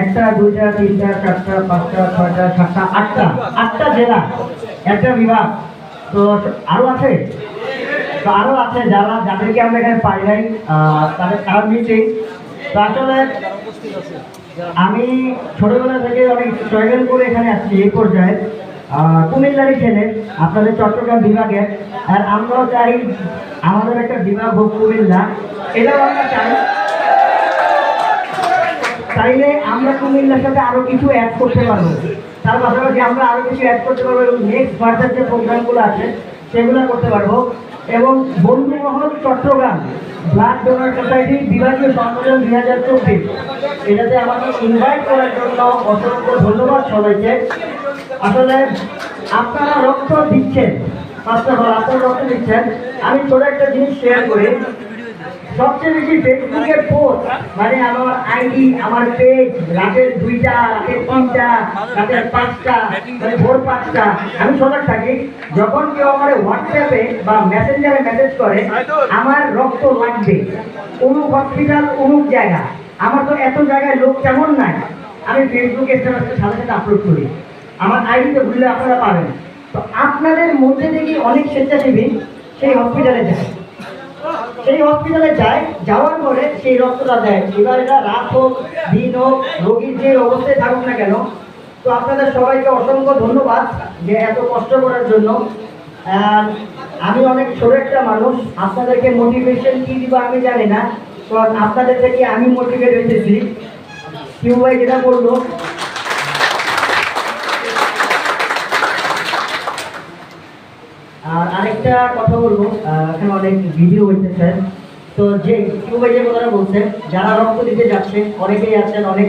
একটা, দুইটা, তিনটা, চারটা, পাঁচটা, ছয়টা আটটা আটটা জেলা, একটা বিভাগ, তো আরও আছে? তো আরও আছে যারা, যাদেরকে আমরা এখানে পাই নাই তাদের তারা মিটিং তো আসলে আমি ছোটবেলা থেকে অনেক স্ট্রাগল করে এখানে আসছি এই পর্যায়ে। আহ, কুমিল্লারই ছেলে আপনাদের চট্টগ্রাম বিভাগে আর আমরাও চাই আমাদের একটা বিভাগ হোক কুমিল্লা। এটাও আমরা চাই। চাইলে আমরা কুমিল্লার সাথে আরও কিছু অ্যাড করতে পারব। তার পাশাপাশি আমরা আরও কিছু অ্যাড করতে পারব এবং নেক্সট ফার্দার যে প্রোগ্রামগুলো আছে সেগুলো করতে পারব। এবং বন্ধুমহল চট্টগ্রাম। ব্লাড ডোনার সোসাইটি, বিভাগীয় সম্মেলন দুই হাজার চব্বিশ। এটাতে আমাকে ইনভাইট করার জন্য অসংখ্য ধন্যবাদ সবাইকে। আসলে আপনারা রক্ত দিচ্ছেন। আপনারা রক্ত দিচ্ছেন। আমি ছোট একটা জিনিস শেয়ার করি। সবচেয়ে বেশি ফেসবুকের পোস্ট মানে আমার আইডি আমার পেজ রাতের দুইটা, রাতের তিনটা, রাতের পাঁচটা মানে ভোর পাঁচটা, আমি সজাগ থাকি। যখন কেউ আমার হোয়াটসঅ্যাপে বা মেসেঞ্জারে মেসেজ করে, আমার রক্ত লাগবে। অমুক হসপিটাল অমুক জায়গা। আমার তো এত জায়গায় লোক কেমন নাই। আমি ফেসবুকে সাথে সাথে আপলোড করি। আমার আইডিতে ভুললে আপনারা পাবেন। তো আপনাদের মধ্যে থেকে অনেক স্বেচ্ছাসেবী সেই হসপিটালে যায়। সেই হসপিটালে যায়, যাওয়ার পরে সেই রক্তটা দেয়। এবার এটা রাত হোক, দিন হোক, রোগীর যে অবস্থায় থাকুক না কেন, তো আপনাদের সবাইকে অসংখ্য ধন্যবাদ যে এত কষ্ট করার জন্য। আমি অনেক ছোট একটা মানুষ, আপনাদেরকে মোটিভেশন কি দিব আমি জানি না, কারণ আপনাদের থেকে আমি মোটিভেট হয়েছি কিউ ভাই যেটা বলল আর আরেকটা কথা বলব এখানে অনেক ভিডিও হইতেছে তো যে কেউ ভাই যে কথাটা বলছেন, যারা রক্ত দিতে যাচ্ছে অনেকেই আছেন, অনেক